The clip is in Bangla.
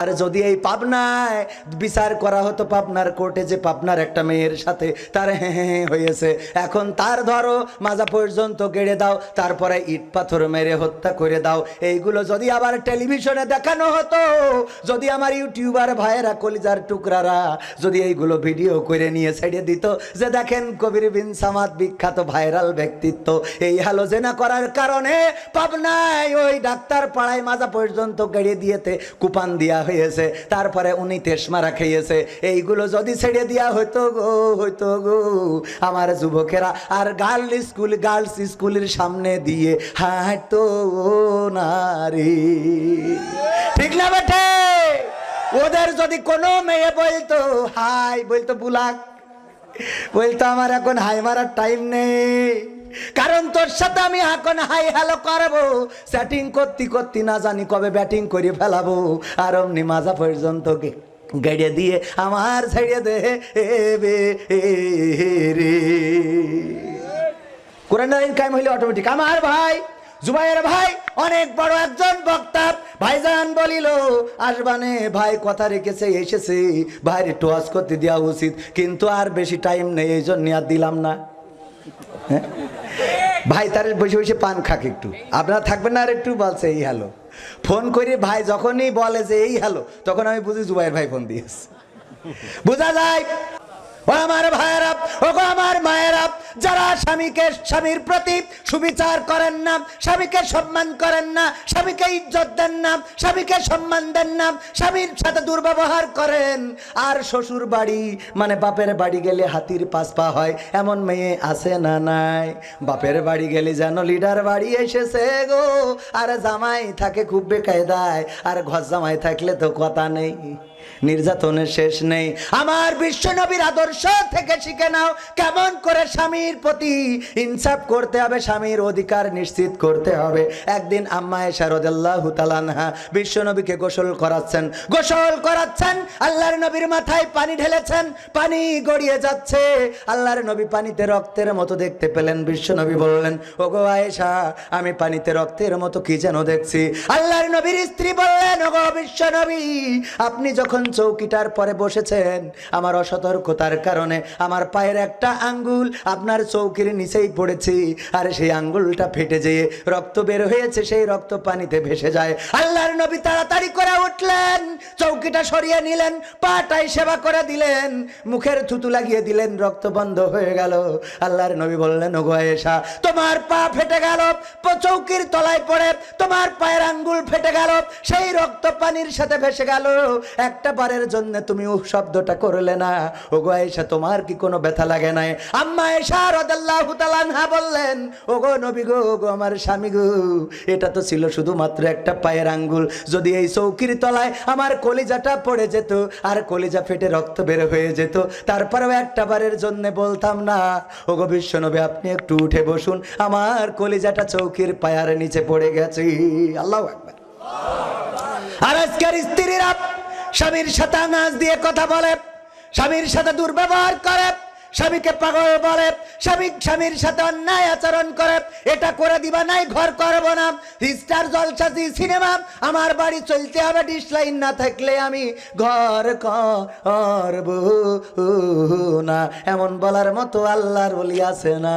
আর যদি এই পাবনায় বিচার করা হতো পাবনার কোর্টে যে পাবনার একটা মেয়ের সাথে, তার হ্যাঁ হ্যাঁ হ্যাঁ হয়েছে। এখন তার ধরো, মাজা পর্যন্ত গেড়ে দাও, তারপরে ইট পাথর মেরে হত্যা করে দাও। এইগুলো যদি আবার টেলিভিশনে দেখানো হতো, যদি আমার ইউটিউবার ভাইয়েরা কলিজার টুকরারা যদি এইগুলো ভিডিও করে নিয়ে ছেড়ে দিত, যে দেখেন কবির বিন সামাদ বিখ্যাত ভাইরাল ব্যক্তিত্ব, এই হ্যালোজেনা করার কারণে পাবনায় ওই ডাক্তার পাড়ায় মাজা পর্যন্ত গেড়ে দিয়েতে কুপান দিয়া হয়েছে, তারপরে উনি তেসমারা খেয়েছে। এইগুলো যদি ছেড়ে দেওয়া হইতো গো হইতো গো। আমার যুবকেরা আর গার্ল স্কুল গার্লস স্কুলের সামনে দিয়ে হাঁটতো নারী ঠিক না বেটে ওদের যদি কোনো মেয়ে বলতো, হাই, বলতো, বুলাক, বলতো, আমার এখন হাই মারার টাইম নেই। কারণ তোর সাথে আমি এখন হাই হ্যালো করব। সেটিং করতে করতে না জানি কবে ব্যাটিং করে ফেলাবো। আর অমনি মাজা পর্যন্ত গে- গেড়ে দিয়ে আমার ছেড়ে দে বে রে। কোরআন আইন কায়েম হইলে অটোমেটিক আমার ভাই জুবাইয়ের ভাই, অনেক বড় একজন বক্তা। ভাইজান বলিল আসবানে ভাই, কথা রেখেছে, এসেছে। ভাইয়ের একটু ওয়াজ করতে দেওয়া উচিত। কিন্তু আর বেশি টাইম নেই, এই জন্য আর দিলাম না। হ্যাঁ? ভাই, তার বসে বসে পান খাক একটু। আপনারা থাকবেন না আর একটু বলছে, এই হ্যালো। ফোন করে, ভাই, যখনই বলে যে, এই হ্যালো, তখন আমি বুঝি জুবাইয়ের ভাই ফোন দিয়েছি। বোঝা যায়? ও আমার ভাইয়েরা ও গো আমার মায়েরা, যারা স্বামীকে, স্বামীর প্রতি সুবিচার করেন না, স্বামীকে সম্মান করেন না, স্বামীকে ইজ্জত দেন না, স্বামীকে সম্মান দেন না, স্বামীর সাথে দুর্ব্যবহার করেন। আর শ্বশুর বাড়ি মানে বাপের বাড়ি গেলে হাতির পাঁচ পা হয়, এমন মেয়ে আছে না নাই? বাপের বাড়ি গেলে যেন লিডার বাড়ি এসেছে গো। আর জামাই থাকে খুব বেকায়দায়, আর ঘর জামাই থাকলে তো কথা নেই, নির্যাতনের শেষ নেই। আমার বিশ্ব নবীর আদর্শ থেকে শিখে নাও কেমন করে স্বামীর প্রতি ইনসাফ করতে হবে, স্বামীর অধিকার নিশ্চিত করতে হবে। একদিন আম্মা এসারদাল্লাহ তালানহা বিশ্ব নবীকে গোসল করাচ্ছেন। গোসল করাচ্ছেন, আল্লাহর নবীর মাথায় পানি ঢেলেছেন, পানি গড়িয়ে যাচ্ছে। আল্লাহর নবী পানিতে রক্তের মতো দেখতে পেলেন। বিশ্ব নবী বললেন ও গো আয়েশা, আমি পানিতে রক্তের মতো কি যেন দেখছি? আল্লাহর নবীর স্ত্রী বললেন ও গো বিশ্ব নবী আপনি যখন চৌকিটার পরে বসেছেন, আমার অসতর্কতার কারণে আমার পায়ের একটা আঙ্গুল, আপনার চৌকির নিচেই পড়েছি। আর সেই আঙ্গুলটা ফেটে যেয়ে রক্ত বের হয়েছে, সেই রক্ত পানিতে ভেসে যায়। আল্লাহর নবী তাড়াতাড়ি করে উঠলেন, চৌকিটা সরিয়ে নিলেন পাটাই সেবা করে দিলেন, মুখের থুতু লাগিয়ে দিলেন, রক্ত বন্ধ হয়ে গেল। আল্লাহর নবী বললেন, ওগো আয়েশা তোমার পা ফেটে গেল চৌকির তলায় পড়ে, তোমার পায়ের আঙ্গুল ফেটে গেল, সেই রক্ত পানির সাথে ভেসে গেল। একটা বারের জন্য তুমি শব্দটা করলে না। ওগো আয়েশা তোমার কি কোনো ব্যথা লাগে নাই। আম্মা এসা রাদিয়াল্লাহু তাআলা বললেন, ওগো নবী গো, ওগো আমার স্বামী গো, এটা তো ছিল শুধুমাত্র একটা পায়ের আঙ্গুল। যদি এই চৌকির তলায় আমার কলিজাটা পড়ে যেত আর কলিজা ফেটে রক্ত বের হয়ে যেত, তারপরেও একটা বারের জন্য বলতাম না, ওগো বিশ্বনবী আপনি একটু উঠে বসুন, আমার কলিজাটা চৌকির পায়ার নিচে পড়ে গেছে। আল্লাহ আকবার। আর আজকের স্ত্রীরা স্বামীর সাথে নাচ দিয়ে কথা বলে, স্বামীর সাথে দুর্ব্যবহার করে। স্বামীকে পাগল বলে, স্বামী, স্বামীর সাথে অন্যায় আচরণ করে, এটা করে দিবা নাই, ঘর করব না। স্টার জলসাজি সিনেমা, আমার বাড়ি চলতে হবে ডিসলাইন না থাকলে আমি ঘর করব না। এমন বলার মতো আল্লাহর বলি আছে না